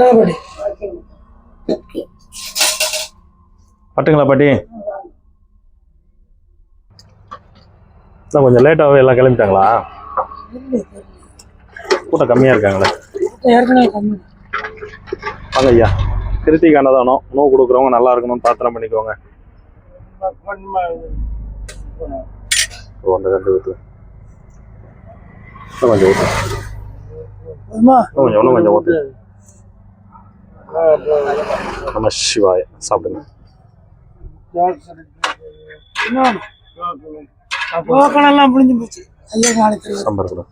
தேவைப்படி பட்டுங்களா பாட்டி? கொஞ்சம் லேட்டாகவே எல்லாம் கிளம்பிட்டாங்களா? கூட்டம் கம்மியாக இருக்காங்களே. வாங்க ஐயா கிருத்திக் அன்னதானம் உணவு கொடுக்குறவங்க நல்லா இருக்கணும்னு பிரார்த்தனை பண்ணிக்கோங்க. அந்த ஊற்று இன்னும் கொஞ்சம் ஊற்று கொஞ்சம் இன்னும் கொஞ்சம் ஊற்று நம்ம சிவாய சாப்பிடுங்க. டோக்கன் எல்லாம் முடிஞ்சு போச்சு ஐயா நாளைக்கு சாம்பார் கூட.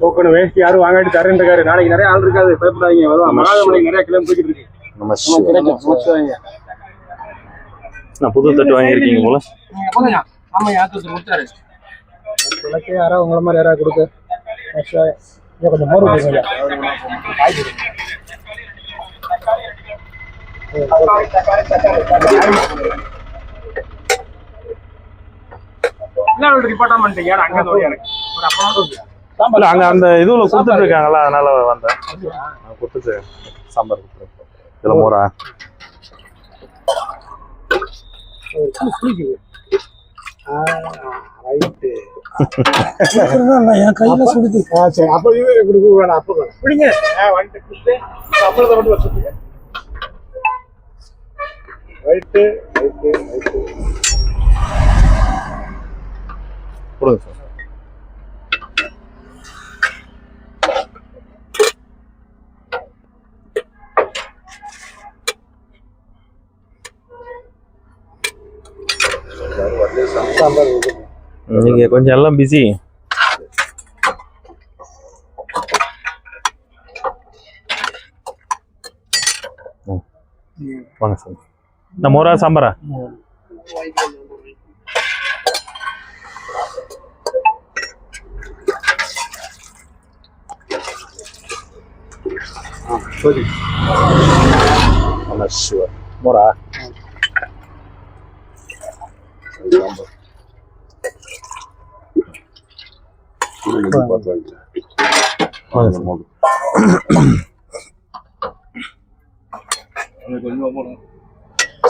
டோக்கன் வேஸ்ட் யாரும் வாங்காட்டி தரேன் இருக்காரு நாளைக்கு நிறைய ஆள் இருக்காது. பயப்படாதீங்க. வருவாங்க. மகாதமலைக்கு நிறைய கிளம்பி போய்கிட்டு இருக்கு. நான் புது தட்டு வாங்கியிருக்கீங்க போல. ஆமா யாத்திரை கொடுத்தாரு? யாராவது உங்களை மாதிரி யாராவது கொடுக்க இன்னும் கொஞ்சம் மோர் பண்ணிட்டீங்க அங்க ஒரு அப்பளம் இல்ல அங்க அந்த இதுல கொடுத்துட்டு இருக்காங்கல்ல அதனால வந்தேன். நான் கொடுத்துட்டு சாம்பார் கொடுத்துருக்கேன் இதுல மோரா ரைட்டு என் கையில சுடுது. சரி. அப்ப இது கொடுக்க வேணாம் அப்ப வேணாம் பிடிங்க. வந்துட்டு கொடுத்து அப்பளத்தை மட்டும் வச்சுக்கோங்க. ரைட்டு ரைட்டு ரைட்டு கொடுங்க சார் சாம்பார் நீங்க கொஞ்சம் எல்லாம் பிஸி வாங்க சார் இந்த மோரா சாம்பாரா சரி நம்ம சிவா மோரா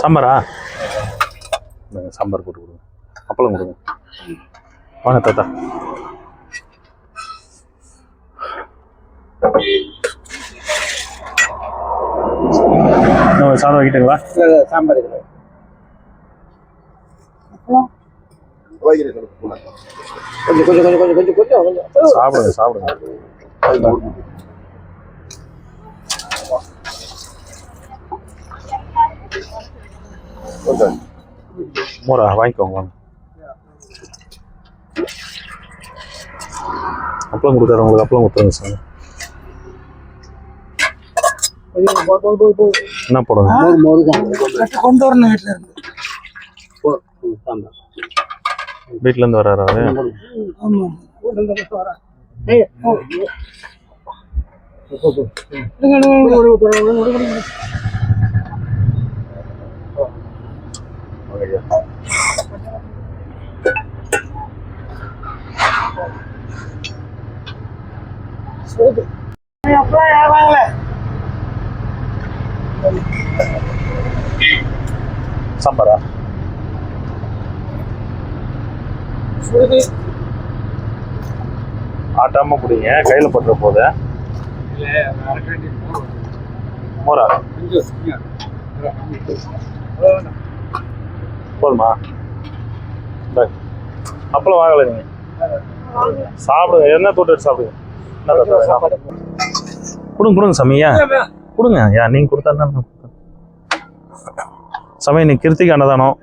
சாம்பாரா? சாம்பார் போட்டு கொடுங்க. அப்பளம் கொடுங்க. வாங்க தாத்தா. சாதம் வைக்கிட்டுங்களா? சாம்பார் கொஞ்சம் கொஞ்சம் கொஞ்சம் கொஞ்சம் கொஞ்சம் கொஞ்சம். கொஞ்சம் சாப்பிடுங்க சாப்பிடுங்க மோரா வாங்கிக்கோங்க வாங்க. அப்பளம் கொடுக்குறேன் உங்களுக்கு அப்பளம் கொடுத்துருங்க சார் கொஞ்சம் போ போ போ போ என்ன போடுங்க கொண்டு வரணும் வீட்டுல இருந்து வீட்ல இருந்து வர்றாரு அவரு? ஆமா எடுங்க, எடுங்க, எடுங்க. சுடுது. ஏய், அப்பளம் ஏன் வாங்கல சாம்பாரா சுடுது ஆட்டாம குடிங்க கையில பட்டுற போது. மோரா போதுமா. அப்பளம் வாங்கல நீங்க சாப்பிடுங்க? என்ன தொட்டு சாப்பிடுங்க? கொடுங்க கொடுங்க சமையா கொடுங்க. யா நீங்க கொடுத்தா. சமயம் இன்னைக்கு கிருத்திகை அன்னதானம்.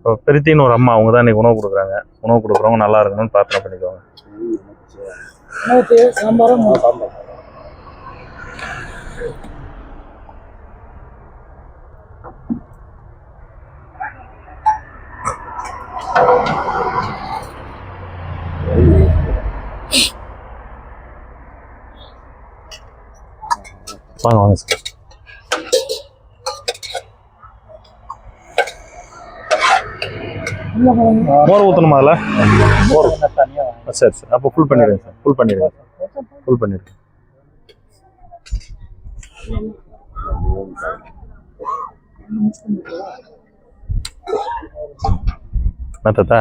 இப்போ பிரித்தின்னு ஒரு அம்மா அவங்க தான் இன்னைக்கு உணவு கொடுக்குறாங்க. உணவு கொடுக்குறவங்க நல்லா இருக்கணும்னு பிரார்த்தனை பண்ணிக்கோங்க. வாங்க வாங்க சார் மோர் ஊற்றணுமா அதில்? ஆ, சரி சரி. அப்போ ஃபுல் பண்ணிடுங்க சார் ஃபுல் பண்ணிடுங்க. ஃபுல் பண்ணிடுங்க. என்ன தாத்தா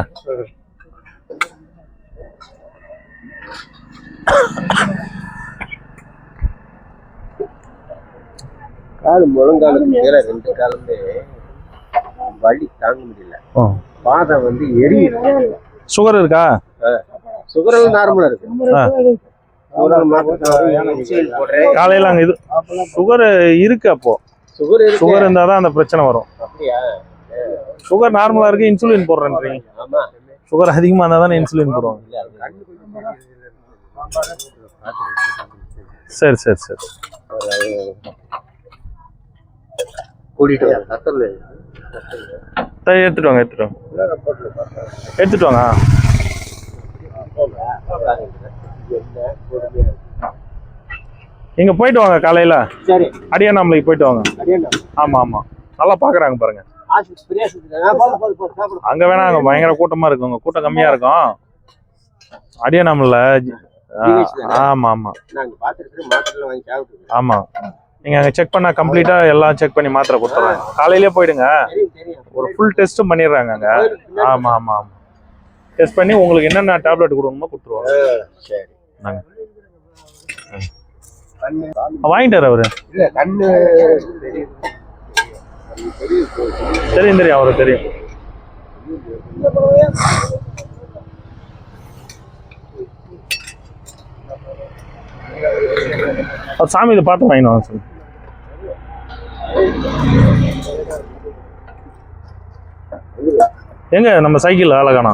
கால் முழங்காலுக்கு கீழே ரெண்டு காலுமே வலி தாங்க முடியல. ஓ பாதம் வந்து எரியுது. சுகர் இருக்கா? சுகர் நார்மலா இருக்கு. போடுறேன். காலையில் அங்கே இது சுகர் இருக்கு அப்போ. சுகர் இருக்கு. சுகர் இருந்தால் தான் அந்த பிரச்சனை வரும். அப்படியா? சுகர் நார்மலாக இருக்கு இன்சுலின் போடுறேன்றீங்க. ஆமா. சுகர் அதிகமாக இருந்தால் தானே இன்சுலின் போடுவாங்க. கொஞ்சம் சரி சரி சரி. கூட்டிட்டு சரி, எடுத்துட்டு வாங்க எடுத்துட்டு வாங்க எடுத்துட்டு வாங்க என்ன கொடுமையா இருக்கு. நீங்க போயிட்டு வாங்க காலையில. சரி. அடியானாமலைக்கு போயிட்டு வாங்க. அடியேண்ணா. ஆமா ஆமா. நல்லா பாக்குறாங்க பாருங்க. அங்க வேணா அங்க பயங்கர கூட்டமா இருக்கு. உங்க கூட்டம் கம்மியா இருக்கும். அடியானாமல GH தானே? ஆமா. ஆமா நாங்க பார்த்துட்டு மாத்திரை வாங்கி சாப்பிட்டு ஆமா நீங்க அங்க செக் பண்ணா கம்ப்ளீட்டா எல்லாம் செக் பண்ணி மாத்திரை கொடுத்துறாங்க காலையிலேயே போயிடுங்க. ஒரு ஃபுல் டெஸ்ட்டும் பண்ணிடுறாங்க அங்க. ஆமா ஆமா ஆமா. டெஸ்ட் பண்ணி உங்களுக்கு என்னென்ன டேப்லெட் கொடுக்கணுமோ கொடுத்துருவாங்க. சரி. நாங்க. வாங்கிட்டாரு அவரு. தெரியும் தெரியும் அவரு தெரியும். அது சாமி இதை பார்த்து வாங்கினோம் சார் எங்க? நம்ம சைக்கிள் அழகானா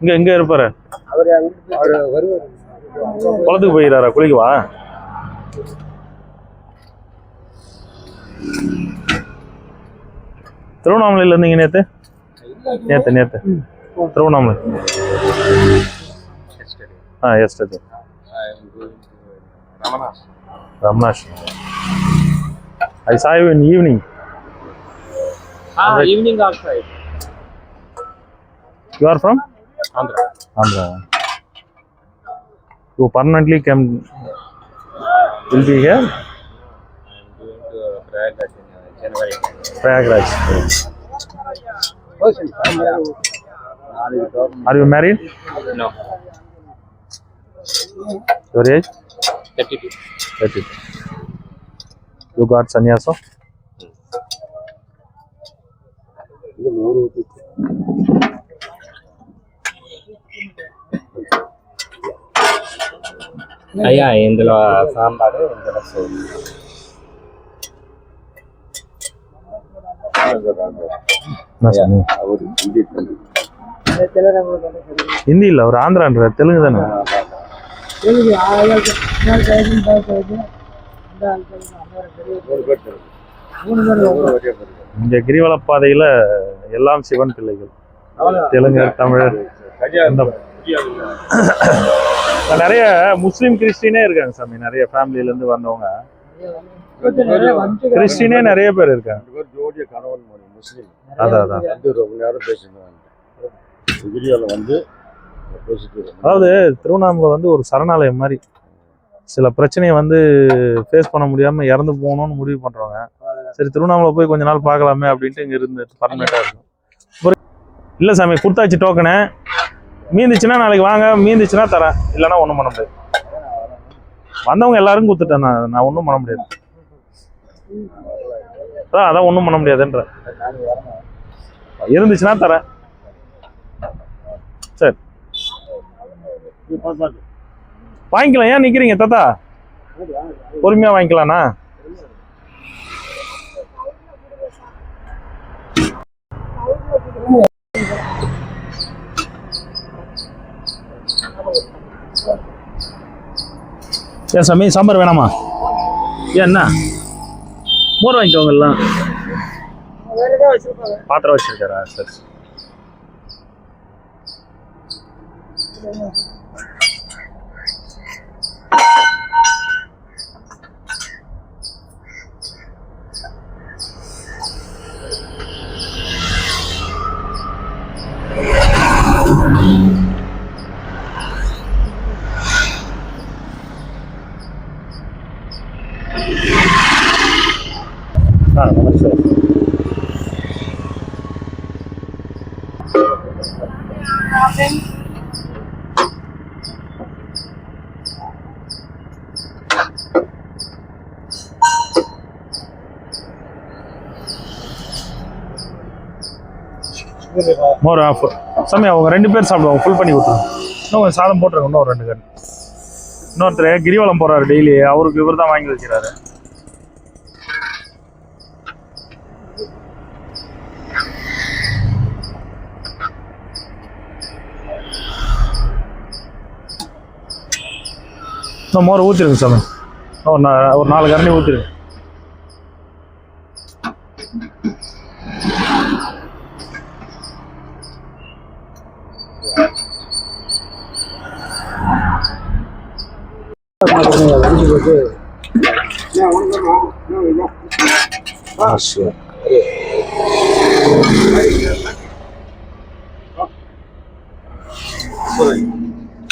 இங்க எங்க இருப்பாரு. குளத்துக்கு போயிடாரா குளிக்கவா திருவண்ணாமலையில இருந்தீங்க நேத்து? நேத்து நேத்து. Tiruvannamalai. Yesterday. Ah, yesterday. I am going to Ramanash. Ramanash. I saw you in evening. Ah, like, evening outside. You are from? Andhra. Andhra. You permanently come. Will be here. I'm going to Prayagraj in uh, January. Prayagraj. Oh, are you married? No. Your age? 32. 32. You got sannyasa? అయ్యా ఇందులో సాంబారు ఇందులో సోపు ஹிந்தி இல்லை அவர் ஆந்திரான்ற தெலுங்கு தானே? இந்த கிரிவலப்பாதையில் எல்லாம் சிவன் பிள்ளைகள். தெலுங்கு தமிழர் நிறைய முஸ்லீம் கிறிஸ்டினே இருக்காங்க சாமி. நிறைய ஃபேமிலில இருந்து வந்தவங்க. கிறிஸ்டினே நிறைய பேர் இருக்காங்க. அதான் அதான். வந்து. அதாவது திருவண்ணாமலை வந்து ஒரு சரணாலயம் மாதிரி. சில பிரச்சனையை வந்து ஃபேஸ் பண்ண முடியாம இறந்து போகணும்னு முடிவு பண்றவங்க. சரி திருவண்ணாமலை போய் கொஞ்ச நாள் பார்க்கலாமே அப்படின்ட்டு இங்க இருந்து பர்மனெண்டா இருக்கும். இல்ல சாமி கொடுத்தாச்சு டோக்கனு மீந்துச்சுன்னா நாளைக்கு வாங்க மீந்துச்சுன்னா தரேன். இல்லைன்னா ஒன்றும் பண்ண முடியாது. வந்தவங்க எல்லாரும் கொடுத்துட்டேன் நான். நான் ஒன்றும் பண்ண முடியாது. அதான் அதான் ஒன்றும் பண்ண முடியாதுன்ற. இருந்துச்சுன்னா தரேன் சரி வாங்கிக்கலாம். ஏன் நிக்கிறீங்க தாத்தா? பொறுமையா வாங்கிக்கலாம்ண்ணா ஏன் சாமி சாம்பார் வேணாமா? ஏன் என்ன? மோர் வாங்கிக்கோங்க எல்லாம். பாத்திரம் வச்சிருக்காரா? சரி. Robin. மோர் ஆஃப் சாமி அவங்க ரெண்டு பேர் சாப்பிடுவாங்க. ஃபுல் பண்ணி கொடுத்துருங்க. இன்னும் கொஞ்சம் சாதம் போட்டுருங்க இன்னும் ஒரு ரெண்டு கண் இன்னொருத்தர் கிரிவலம் போறாரு டெய்லி அவருக்கு இவர் தான் வாங்கி வைக்கிறாரு. இன்னும் மோர் ஊற்றிருங்க சாமி ஒரு நா ஒரு நாலு கரண்டி ஊற்றிருங்க அஞ்சு போட்டு ஆ சரி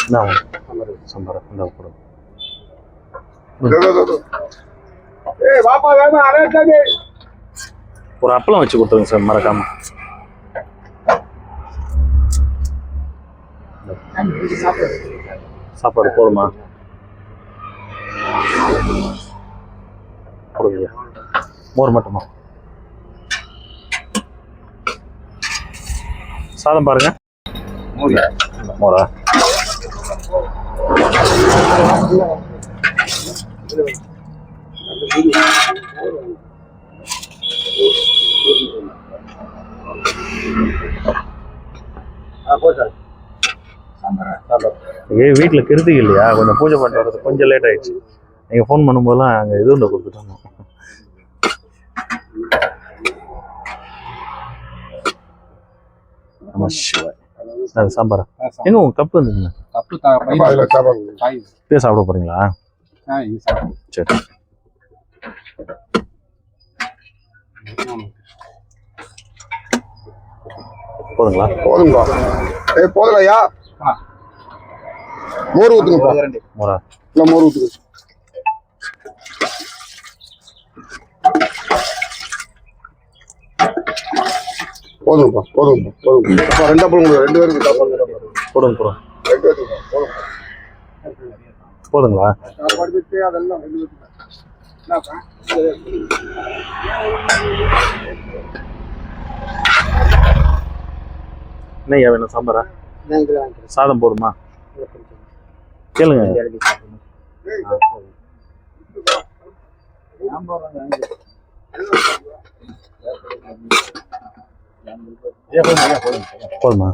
என்ன சம்பரம் இந்த கூட ஏய் பாப்பா வேமா அரேட்டாங்க ஒரு அப்பளம் வச்சு கொடுத்துருங்க சார் மறக்காம சாப்பாடு போதுமா மோர் மட்டுமா? சாதம் பாருங்க. மோரா? ஏ வீட்டில் கிருத்திகை இல்லையா? கொஞ்சம் பூஜை பண்ணிட்டு வரது கொஞ்சம் லேட் ஆயிடுச்சு. நீங்கள் ஃபோன் பண்ணும்போதெல்லாம் அங்கே இது ஒன்று கொடுத்துட்டாங்க. சிவாய் அது சாம்பாரா? எங்க உங்க கப்பு இருந்துங்க கப்பு சாப்பிட போறீங்களா? சரி. போதுங்களா? போதும்பா ஏய் போதலையா. மோர் ஊத்துங்கப்பா. மோரா இல்ல மோர் ஊத்துங்க. போதுங்கப்பா போதுங்கப்பா போதும் அப்பா ரெண்டா போடுங்க ரெண்டு பேருக்கு போடுங்க போடுங்க. ரெண்டு பேருக்கு போதுங்களா? அதெல்லாம் ரெண்டு பேருக்கு என்னப்பா? என்ன வேணும் சாம்பாரா? சாதம் போதுமா? கேளுங்க. போதுமா?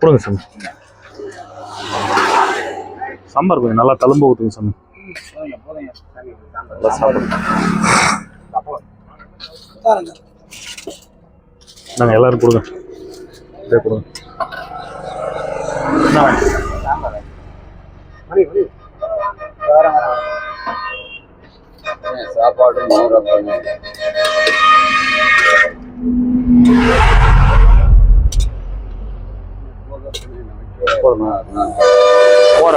கொடுங்க சாமி. சாம்பார் கொஞ்சம் நல்லா தழும்ப ஊற்றுங்க சாமி. நல்லா சாப்பிடுங்க. நாங்கள் எல்லாரும் கொடுங்க. இதே கொடுங்க. சாப்பாடு மோர்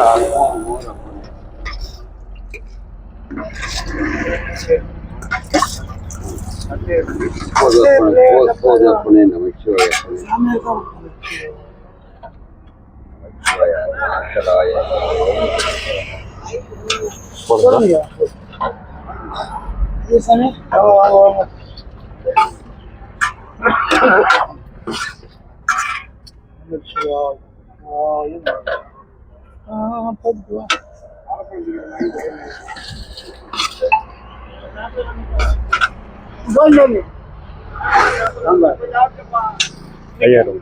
ஐயாயிரம்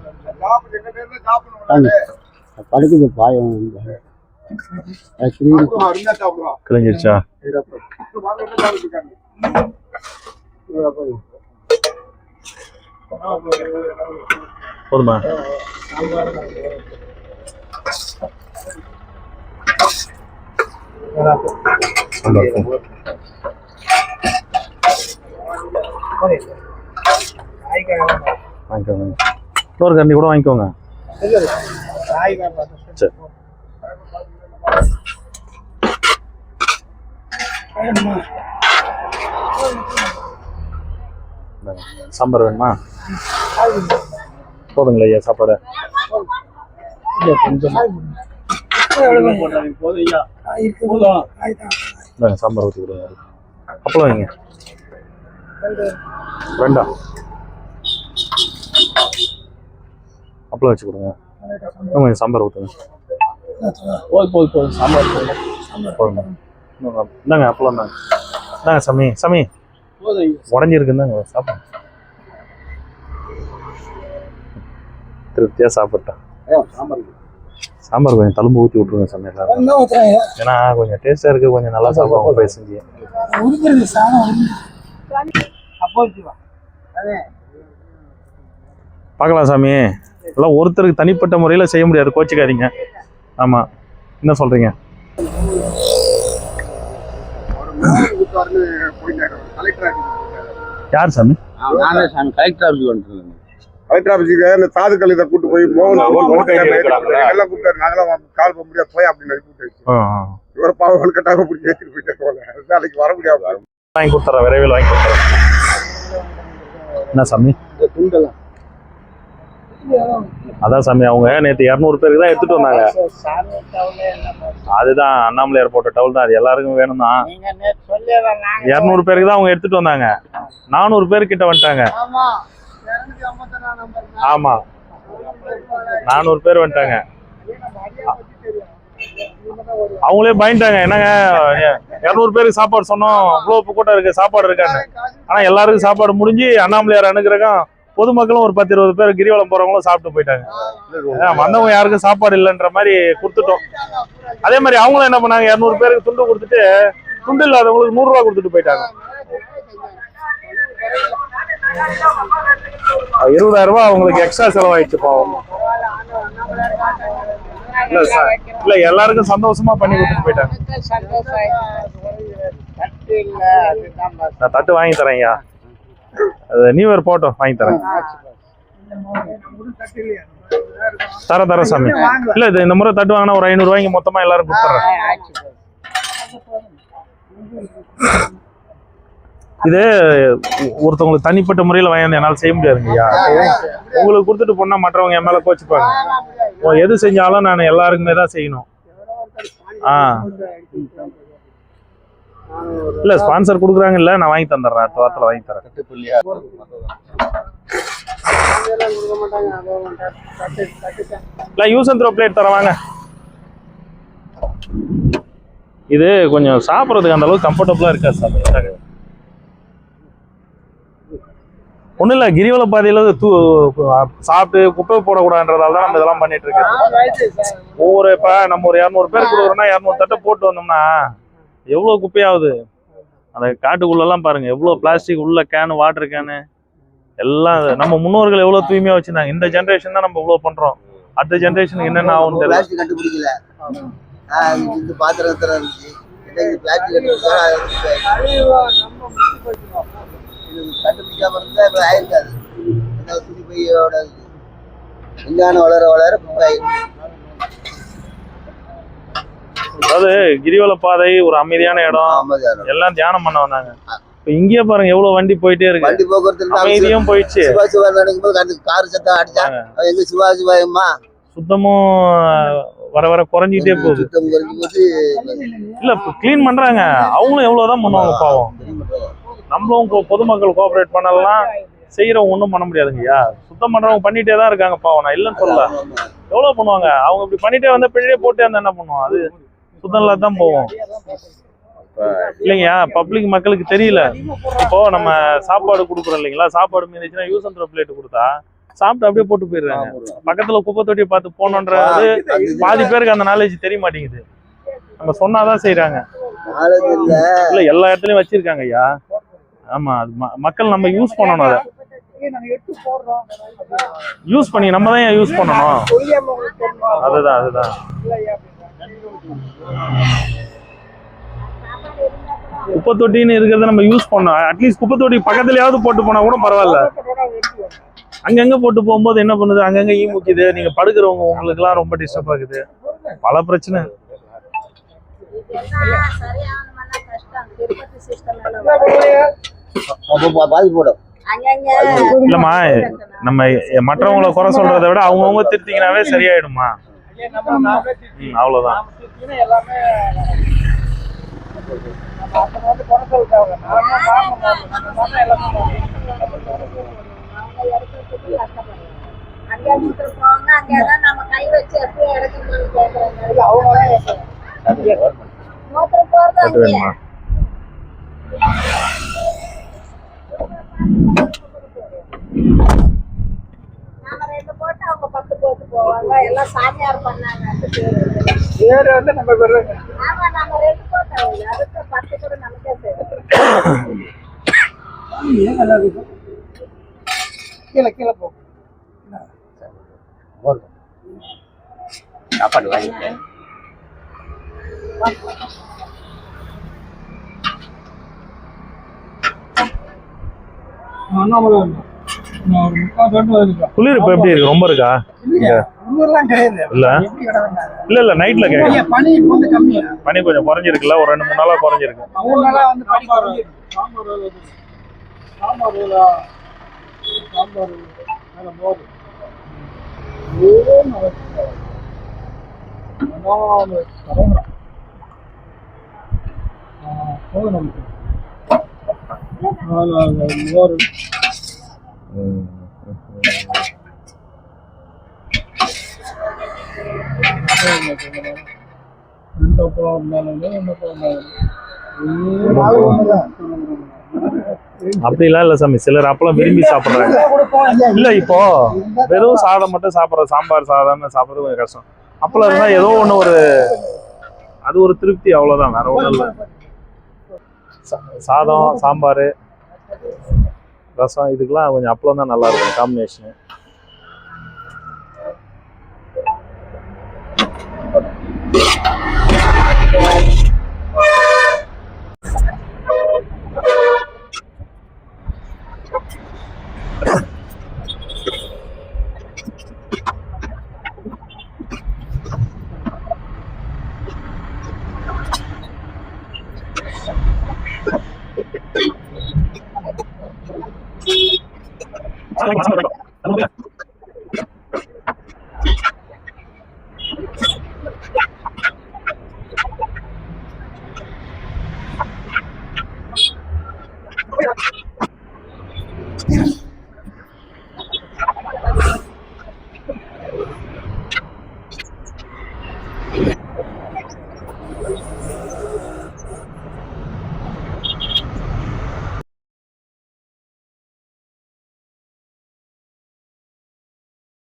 படுக்குது பாயம் கிழிஞ்சிருச்சா போதுமா? வாங்கிக்கோங்க. இன்னொரு கண்டி கூட வாங்கிக்கோங்க. சரி. சாம்பார் வேணுமா? போதுங்களா ஐயா சாப்பாடு. கொஞ்சம். சாம்பார் ஊற்றி கொடுங்க. அப்பளம் வைங்க. ரெண்டா அப்பளம் வச்சு கொடுங்க. கொஞ்சம் சாம்பார் ஊற்றுங்க போய் போய் சாம்பார் போதும். இந்தாங்க அப்பளம் தாங்க இந்தாங்க சாமி சாமி. போதும் உடஞ்சிருக்குந்தாங்க சாப்பிடுங்க திருப்தியாக சாப்பிட்டேன் சாம்பார் கொஞ்சம் தழும்பு ஊற்றி விட்ருங்க சாமி எல்லாரும். என்ன ஊத்துறாங்க ஏன்னா கொஞ்சம் டேஸ்ட்டாக இருக்குது கொஞ்சம் நல்லா சாப்பிடுவாங்க போய் செஞ்சு. பார்க்கலாம் சாமி. எல்லாம் ஒருத்தருக்கு தனிப்பட்ட முறையில் செய்ய முடியாது கோச்சிக்காதீங்க. ஆமாம் என்ன சொல்கிறீங்க யார் சாமி? நானே சாமி. கலெக்டர் ஆஃபீஸ் வந்துருந்தேன் கலெக்டர் ஆஃபீஸுக்கு இந்த தாது இதை கூட்டு போய் மோகன் எல்லாம் கூப்பிட்டாரு. நாங்களாம் கால் பண்ண முடியாது. போய் அப்படின்னு கூப்பிட்டு வச்சு. இவரை பாவம் கட்டாக பிடிச்சி ஏற்றிட்டு போயிட்டு போங்க நாளைக்கு வர முடியாது. வாங்கி கொடுத்துறேன். விரைவில் வாங்கி கொடுத்துறேன். என்ன சாமி? துண்டெல்லாம். அதான் சாமி அவங்க நேற்று இரநூறு பேருக்கு தான் எடுத்துகிட்டு வந்தாங்க. அதுதான் அண்ணாமலையார் போட்ட டவுல் தான் அது எல்லாருக்கும் வேணும் தான் இரநூறு பேருக்கு தான் அவங்க எடுத்துகிட்டு வந்தாங்க. நானூறு பேர் கிட்ட வந்துட்டாங்க. ஆமா நானூறு பேர் வந்துட்டாங்க. அவங்களே பயந்துட்டாங்க என்னங்க இரநூறு பேருக்கு சாப்பாடு சொன்னோம் இவ்வளோ கூட்டம் இருக்கு சாப்பாடு இருக்கான்னு. ஆனா எல்லாருக்கும் சாப்பாடு முடிஞ்சு அண்ணாமலையார் அனுகிரகம் பொதுமக்களும் ஒரு பத்து இருபது பேர் கிரிவலம் போறவங்களும் சாப்பிட்டு போயிட்டாங்க. வந்தவங்க யாருக்கும் சாப்பாடு இல்லைன்ற மாதிரி கொடுத்துட்டோம். அதே மாதிரி அவங்களும் என்ன பண்ணாங்க இரநூறு பேருக்கு துண்டு கொடுத்துட்டு துண்டு இல்லாதவங்களுக்கு நூறு ரூபா கொடுத்துட்டு போயிட்டாங்க. இருபதாயிரம் ரூபாய் அவங்களுக்கு எக்ஸ்ட்ரா செலவாயிடுச்சு பாவம். இல்ல சார் இல்ல எல்லாருக்கும் சந்தோஷமா பண்ணி கொடுத்துட்டு போயிட்டாங்க. தட்டு நான் தட்டு வாங்கி தரேன் ஐயா. அது நியூ இயர் போட்டோம் வாங்கி தரேன். தரேன் தரேன் சாமி. இல்ல இது இந்த முறை தட்டு வாங்கினா ஒரு ஐநூறு ரூபாய்க்கு மொத்தமா எல்லாரும் கொடுத்துறேன். இது ஒருத்தவங்களுக்கு தனிப்பட்ட முறையில் வாங்கி என்னால் செய்ய முடியாதுங்க ஐயா. உங்களுக்கு கொடுத்துட்டு போனா மற்றவங்க என் மேல கோச்சுப்பாங்க எது செஞ்சாலும் நான் எல்லாருக்குமே தான் செய்யணும். ஆ. இல்ல ஸ்பான்சர் கொடுக்குறாங்க இல்ல நான் வாங்கி தந்துடுறேன். அடுத்த வாரத்தில் வாங்கி தரேன். இல்லை யூஸ் அண்ட் த்ரோ பிளேட் தரேன் வாங்க. இது கொஞ்சம் சாப்பிட்றதுக்கு அந்த அளவுக்கு கம்ஃபர்டபுளாக இருக்கா சார். ஒன்றும் இல்லை கிரிவல பாதையில் தூ சாப்பிட்டு குப்பை போடக்கூடாதுன்றதால தான் நம்ம இதெல்லாம் பண்ணிட்டு இருக்கோம். ஒவ்வொரு இப்போ நம்ம ஒரு இரநூறு பேர் கொடுக்குறோம்னா இரநூறு தட்டை போட்டு வந்தோம்னா எவ்வளோ குப்பையாகுது அந்த காட்டுக்குள்ளெல்லாம் பாருங்க எவ்வளோ பிளாஸ்டிக் உள்ள கேனு வாட்டர் கேனு எல்லாம். நம்ம முன்னோர்கள் எவ்வளோ தூய்மையாக வச்சிருந்தாங்க. இந்த ஜென்ரேஷன் தான் நம்ம இவ்வளோ பண்ணுறோம் அடுத்த ஜென்ரேஷனுக்கு என்னென்ன தெரியல. பிளாஸ்டிக் கண்டுபிடிக்கல. இந்த பாத்திரத்துல இருந்துச்சு கண்டுபிடிக்காம இருந்தா இப்ப ஆயிருக்காது. துணி பையோட வளர வளர. அதாவது கிரிவல பாதை ஒரு அமைதியான இடம். எல்லாம் தியானம் பண்ண வந்தாங்க. இப்போ இங்கேயே பாருங்க எவ்வளவு வண்டி போயிட்டே இருக்கு. வண்டி போக்குவரத்து அமைதியும் போயிடுச்சு. சிவா சிவா நினைக்கும் போது கண்டு கார் சத்தம் அடிச்சா அவன் எங்க சிவா சிவாயம்மா சுத்தமும் வர வர குறைஞ்சிட்டே போகுது. இல்ல க்ளீன் பண்றாங்க. அவங்களும் எவ்வளவுதான் பண்ணுவாங்க பாவம். நம்மளும் பொதுமக்கள் கோஆபரேட் பண்ணலாம். செய்யறவங்க ஒன்றும் பண்ண முடியாதுங்கய்யா சுத்தம் பண்றவங்க பண்ணிட்டே தான் இருக்காங்க பாவம். நான் இல்லைன்னு சொல்லல. எவ்வளவு பண்ணுவாங்க? அவங்க இப்படி பண்ணிட்டே வந்தா பின்னாடியே போட்டே இருந்தா என்ன பண்ணுவோம் அது சுத்தம் இல்லாத தான் போவோம். இல்லைங்கய்யா பப்ளிக் மக்களுக்கு தெரியல. இப்போ நம்ம சாப்பாடு கொடுக்குறோம் இல்லைங்களா? சாப்பாடு மீந்துச்சுன்னா யூஸ் அண்ட் பிளேட் கொடுத்தா சாப்பிட்டு அப்படியே போட்டு போயிடுறாங்க. பக்கத்துல குப்பை தொட்டியை பார்த்து போனோன்றது பாதி பேருக்கு அந்த நாலேஜ் தெரிய மாட்டேங்குது. நம்ம சொன்னாதான் செய்றாங்க. நாலேஜ் இல்ல. எல்லா இடத்துலயும் வச்சிருக்காங்க ஐயா. ஆமா அது மக்கள் நம்ம யூஸ் பண்ணணும் அதை. யூஸ் பண்ணி நம்ம தான் யூஸ் பண்ணணும்? அதுதான் அதுதான்? குப்பை தொட்டின்னு இருக்கிறத நம்ம யூஸ் பண்ணோம். அட்லீஸ்ட் குப்பை தொட்டி பக்கத்துலயாவது போட்டு போனா கூட பரவாயில்ல. அங்கங்க போட்டு போகும்போது என்ன பண்ணுது? அங்கங்க ஈ முக்கிது. நீங்க படுக்கிறவங்க உங்களுக்கு எல்லாம் ரொம்ப டிஸ்டர்ப் ஆகுது. பல பிரச்சனை. இல்லம்மா நம்ம மற்றவங்கள குறை சொல்றதை விட அவங்கவுங்க திருத்திக்கினாவே சரியாயிடுமா அவ்வளவுதான். அங்கே வேணுமா நாம ரெண்டு போட்டு அவங்க பத்து போட்டு போவாங்க. எல்லாம் சாமியார் பண்ணாங்க. பேரு. பேரு வந்து நம்ம பெறுறோங்க ஆமா நம்ம ரெண்டு போட்டு அவங்க அடுத்த பத்து கூட நமக்கே ஏன் நல்லா இருக்கு கீழே கீழே போ. சாப்பாடு வாங்கிட்டேன் அண்ணாமலை குளிர் இப்ப எப்படி இருக்கு? ரொம்ப இருக்கா? இல்ல? இல்ல இல்ல நைட்ல கேட்க பனி கொஞ்சம் குறைஞ்சிருக்குல்ல? ஒரு ரெண்டு மூணு நாளா குறைஞ்சிருக்கு. போதும். நமக்கு அப்படிலாம் இல்ல சாமி. சிலர் அப்பளம் விரும்பி சாப்பிடுறாங்க. இல்ல இப்போ வெறும் சாதம் மட்டும் சாப்பிடுற சாம்பார் சாதம் சாப்பிடுறது கொஞ்சம் கஷ்டம். அப்பளம் இருந்தா ஏதோ ஒண்ணு ஒரு அது ஒரு திருப்தி அவ்வளவுதான் வேற ஒன்றும் இல்ல. சா- சாதம் சாம்பார். ரசம் இதுக்கெல்லாம் கொஞ்சம் அப்பளம் தான் நல்லா நல்லாயிருக்கும் காம்பினேஷனு Thanks for the